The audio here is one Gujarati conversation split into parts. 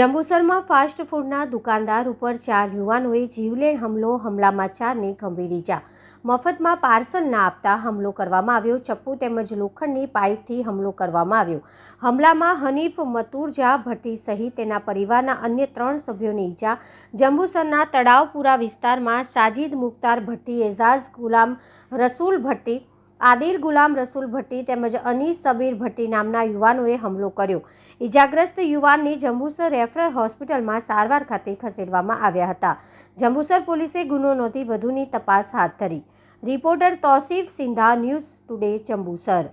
જંબુસરમાં ફાસ્ટ ફૂડના દુકાનદાર ઉપર ચાર યુવાનોએ જીવલેણ હમલો, હમલામાં ચારને ગંભીર ઈજા. મફતમાં પાર્સલ ના આપતા હમલો કરવામાં આવ્યો. ચપ્પુ તેમજ લોખંડની પાઇપથી હમલો કરવામાં આવ્યો. હમલામાં હનીફ મતુરજા ભટ્ટી સહિત તેના પરિવારના અન્ય ત્રણ સભ્યોની ઈજા. જંબુસરના તળાવપુરા વિસ્તારમાં સાજિદ મુખ્તાર ભટ્ટી, એઝાઝ ગુલામ રસૂલ ભટ્ટી આદિલ ગુલામ રસૂલ ભટ્ટી તેમજ અનીસ સબીર ભટ્ટી નામના યુવાનોએ હમલો કર્યો. ઇજાગ્રસ્ત યુવાનને જંબુસર રેફરલ હોસ્પિટલમાં સારવાર ખાતે ખસેડવામાં આવ્યા હતા. જંબુસર પોલીસે ગુનો નોંધી વધુની તપાસ હાથ ધરી. Reporter Tosif Sindha, News Today, Jambusar.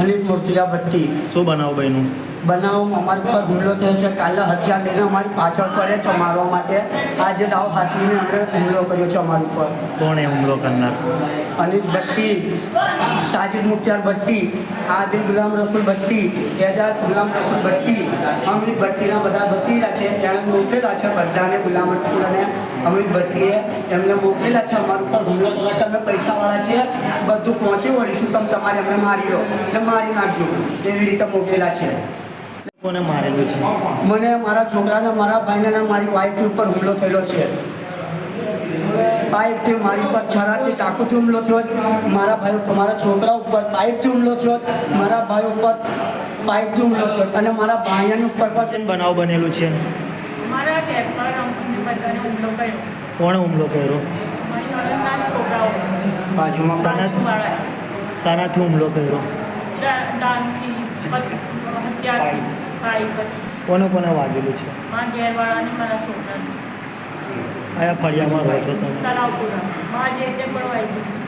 Anil Murtija Bhatti, શું બનાવ બન્યું બનાવ અમારી ઉપર હુમલો થયો છે. કાલે હથિયાર લઈને અમારી પાછળ ફરે છે મારવા માટે. આજે દાવ હાંસવીને અમે હુમલો કર્યો છે અમારી ઉપર. કોણે હુમલો કરનાર? અનિશ ભટ્ટી સાજિદ મુખ્તાર ભટ્ટી આદિલ ગુલામ રસુલ ભટ્ટી એજાજ ગુલામ રસુલ ભટ્ટી અમિત ભટ્ટીના બધા ભત્રીજા છે. તેણે મોકલેલા છે બધાને ગુલામ રસુલ અને અમિત ભટ્ટીએ એમને મોકલેલા છે અમારા ઉપર હુમલો. કરો તમે પૈસાવાળા છે બધું પહોંચી વળીશું. તમે તમારે અમે મારી લો. એટલે મારી નાખ્યું એવી રીતે મોકલેલા છે. કોને મારેલું છે? મને મારા છોકરાને મારા ભાઈને અને મારી વાઈફની ઉપર હુમલો થયેલો છે. પાઇપથી મારી ઉપર છરાથી ચાકુથી હુમલો થયો મારા ભાઈ મારા છોકરા ઉપર પાઇપથી હુમલો થયો મારા ભાઈ ઉપર પાઇપથી હુમલો થયો અને મારા ભાઈની ઉપર પણ બનાવ બનેલું છે? મારા ઘેર પર બધાને હુમલો કર્યો. કોણે હુમલો કર્યો? મારી નણંદના છોકરાઓ. બાજુમાં શાના- વાળા હુમલો કર્યો. દાનથી હત્યારથી ભાઈ પર કોને કોને વાગેલું છે? મારા ઘેરવાળાને મારા છોકરાની. કયા ફળિયામાં રહો છો? તમે તળાવપુરા માં જે રીતે પણ વાગ્યું છે.